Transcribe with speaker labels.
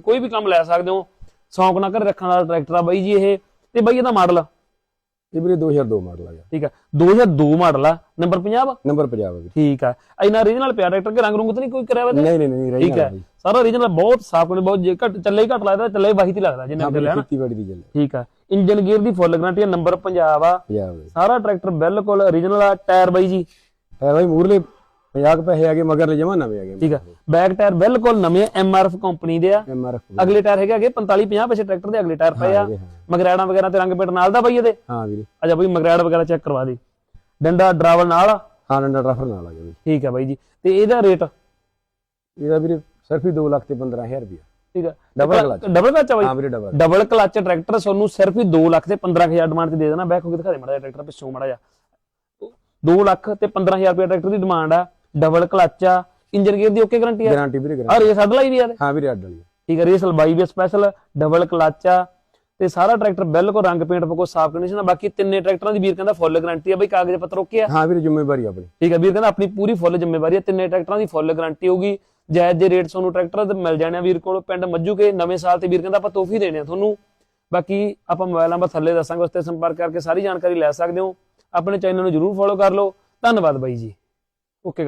Speaker 1: ਕੋਈ ਵੀ ਕੰਮ ਲੈ ਸਕਦੇ ਹੋ। ਸ਼ੌਂਕ ਨਾਲ ਘਰੇ ਰੱਖਣ ਵਾਲਾ ਟਰੈਕਟਰ ਆ ਬਾਈ ਜੀ ਇਹ। ਤੇ ਬਾਈ ਇਹਦਾ ਮਾਡਲ?
Speaker 2: ਇਹ ਵੀਰੇ 2002 ਮਾਡਲ ਆ ਗਿਆ
Speaker 1: ਠੀਕ ਆ। 2002 ਮਾਡਲ ਆ। ਨੰਬਰ 50 ਵਾ?
Speaker 2: ਨੰਬਰ ਪੰਜਾਬ ਹੈ ਵੀਰੇ।
Speaker 1: ਠੀਕ ਆ। ਇਹਨਾਂ ਰੀਜਨਲ ਪਿਆ ਟਰੈਕਟਰ ਕੇ ਰੰਗ ਰੁੰਗ ਤਾਂ ਨਹੀਂ ਕੋਈ ਕਰਿਆ ਵਾ ਇਹਦੇ?
Speaker 2: ਨਹੀਂ ਨਹੀਂ ਨਹੀਂ ਰਹੀ
Speaker 1: ਠੀਕ ਹੈ ਸਾਰਾ ਰੀਜਨਲ ਬਹੁਤ ਸਾਫ਼ ਨੇ ਬਹੁਤ ਜੇ ਘੱਟ ਚੱਲੇ ਹੀ ਘੱਟ ਲੱਗਦਾ ਚੱਲੇ ਵਾਹੀ ਤੇ ਲੱਗਦਾ ਜਿੰਨੇ ਚੱਲਿਆ ਨਾ।
Speaker 2: ਖੇਤੀਬਾੜੀ ਦੀ ਚੱਲ।
Speaker 1: ਠੀਕ ਆ। ਇੰਜਨ ਗੇਅਰ ਦੀ ਫੁੱਲ ਗਾਰੰਟੀ ਆ ਨੰਬਰ ਪੰਜਾਬ ਆ
Speaker 2: ਪੰਜਾਬ ਦੇ
Speaker 1: ਸਾਰਾ ਟਰੈਕਟਰ ਬਿਲਕੁਲ ਓਰੀਜਨਲ ਆ। ਟਾਇਰ ਬਾਈ ਜੀ?
Speaker 2: ਹੈ ਬਾਈ ਮੂਰਲੇ 50 ਕੁ ਪੈਸੇ ਗਏ ਮਗਰ ਜਮਾ ਨਵੇਂ ਆ ਗਏ।
Speaker 1: ਠੀਕ ਆ। ਬੈਕ ਟਾਇਰ ਬਿਲਕੁਲ ਨਵੇਂ ਐਮਆਰਐਫ ਕੰਪਨੀ ਦੇ ਆ।
Speaker 2: ਐਮ ਆਰ ਐਫ
Speaker 1: ਅਗਲੇ ਟਾਇਰ ਹੈਗੇ ਅਗੇ 45 50 ਪਿਛੇ ਟਰੈਕਟਰ ਦੇ ਅਗਲੇ ਟਾਇਰ ਪਏ ਆ। ਮਗਰੈੜਾਂ ਵਗੈਰਾ ਤੇ ਰੰਗ ਪੇਟ ਨਾਲ ਦਾ ਬਾਈ ਇਹਦੇ।
Speaker 2: ਹਾਂ ਵੀਰੇ।
Speaker 1: ਅੱਛਾ ਬਾਈ ਮਗਰੈੜ ਵਗੈਰਾ ਚੈੱਕ ਕਰਵਾ ਦੇ। ਡੰਡਾ ਡਰਾਵਲ ਨਾਲ
Speaker 2: ਹਾਂ ਡੰਡਾ ਟਰਫਰ ਨਾਲ ਆ ਗਿਆ ਵੀਰੇ।
Speaker 1: ਠੀਕ ਆ ਬਾਈ ਜੀ। ਤੇ ਇਹਦਾ ਰੇਟ?
Speaker 2: ਇਹਦਾ ਵੀਰੇ ਸਿਰਫ ਹੀ 2 ਲੱਖ ਤੇ 15000 ਰੁਪਇਆ।
Speaker 1: ਠੀਕ ਆ।
Speaker 2: Double clutch।
Speaker 1: ਡਬਲ ਕਲਚ ਆ ਬਾਈ?
Speaker 2: ਹਾਂ ਵੀਰੇ ਡਬਲ
Speaker 1: ਡਬਲ ਕਲਚ ਟਰੈਕਟਰ ਤੁਹਾਨੂੰ ਸਿਰਫ ਹੀ 2 ਲੱਖ ਤੇ 15000 ਡਿਮਾਂਡ ਤੇ ਦੇ ਦੇਣਾ। ਬੈਕ ਹੋ ਕੇ ਦਿਖਾ ਦੇ ਮੜਾ ਟਰੈਕਟਰ ਪਿੱਛੋਂ ਮੜਾ ਜਾ 2 ਲੱਖ ਤੇ 15000 ਰੁਪਏ ਟਰੈਕਟਰ ਦੀ ਡਿਮਾਂਡ ਆ। ਡਬਲ ਕਲਚ ਆ ਇੰਜਨ ਗੇਅਰ ਦੀ ਓਕੇ ਗਾਰੰਟੀ ਆ?
Speaker 2: ਗਾਰੰਟੀ ਵੀਰੇ
Speaker 1: ਆ
Speaker 2: ਗਾਰੰਟੀ
Speaker 1: ਰੇਸ ਅੱਡ ਲਾਈ ਵੀ ਆ ਇਹਦੇ।
Speaker 2: ਹਾਂ ਵੀਰੇ ਅੱਡ ਵਾਲੀ
Speaker 1: ਠੀਕ ਹੈ ਰੇਸ ਲੰਬਾਈ ਵੀ ਸਪੈਸ਼ਲ ਡਬਲ ਕਲਚ ਆ ਤੇ ਸਾਰਾ ਟਰੈਕਟਰ ਬਿਲਕੁਲ ਰੰਗ ਪੇਂਟ ਪਕੋ ਸਾਫ਼ ਕੰਡੀਸ਼ਨ ਆ ਬਾਕੀ ਤਿੰਨੇ ਟਰੈਕਟਰਾਂ ਦੀ ਵੀਰ ਕਹਿੰਦਾ ਫੁੱਲ ਗਾਰੰਟੀ ਆ ਬਈ ਕਾਗਜ਼ ਪੱਤਰ ਓਕੇ ਆ।
Speaker 2: ਹਾਂ ਵੀਰੇ ਜ਼ਿੰਮੇਵਾਰੀ ਆਪਣੀ।
Speaker 1: ਠੀਕ ਹੈ ਵੀਰ ਕਹਿੰਦਾ ਆਪਣੀ ਪੂਰੀ ਫੁੱਲ ਜ਼ਿੰਮੇਵਾਰੀ ਹੈ ਤਿੰਨੇ ਟਰੈਕਟਰਾਂ ਦੀ ਫੁੱਲ ਗਾਰੰਟੀ ਹੋਊਗੀ। ਜਾਇਜ਼ ਦੇ ਰੇਟ ਤੁਹਾਨੂੰ ਟਰੈਕਟਰ ਤੇ ਮਿਲ ਜਾਣੇ ਆ ਵੀਰ ਕੋਲ ਪਿੰਡ ਮੱਜੂ ਕੇ ਨਵੇਂ ਸਾਲ ਤੇ ਵੀਰ ਕਹਿੰਦਾ ਆਪਾਂ ਤੋਹਫੀ ਦੇਣੇ ਆ ਤੁਹਾਨੂੰ। ਬਾਕੀ ਆਪਾਂ ਮੋਬਾਈਲ ਨੰਬਰ ਥੱਲੇ ਦੱਸਾਂਗੇ ਉਸ ਤੇ ਸੰਪਰਕ ਕਰਕੇ ਸਾਰੀ ਜਾਣਕਾਰੀ ਲੈ ਸਕਦੇ ਹੋ। ਆਪਣੇ ਚੈਨਲ ਨੂੰ ਜਰੂਰ ਫੋਲੋ ਕਰ ਲਓ। ਧੰਨਵਾਦ ਬਾਈ ਜੀ। ਓਕੇ ਕਰ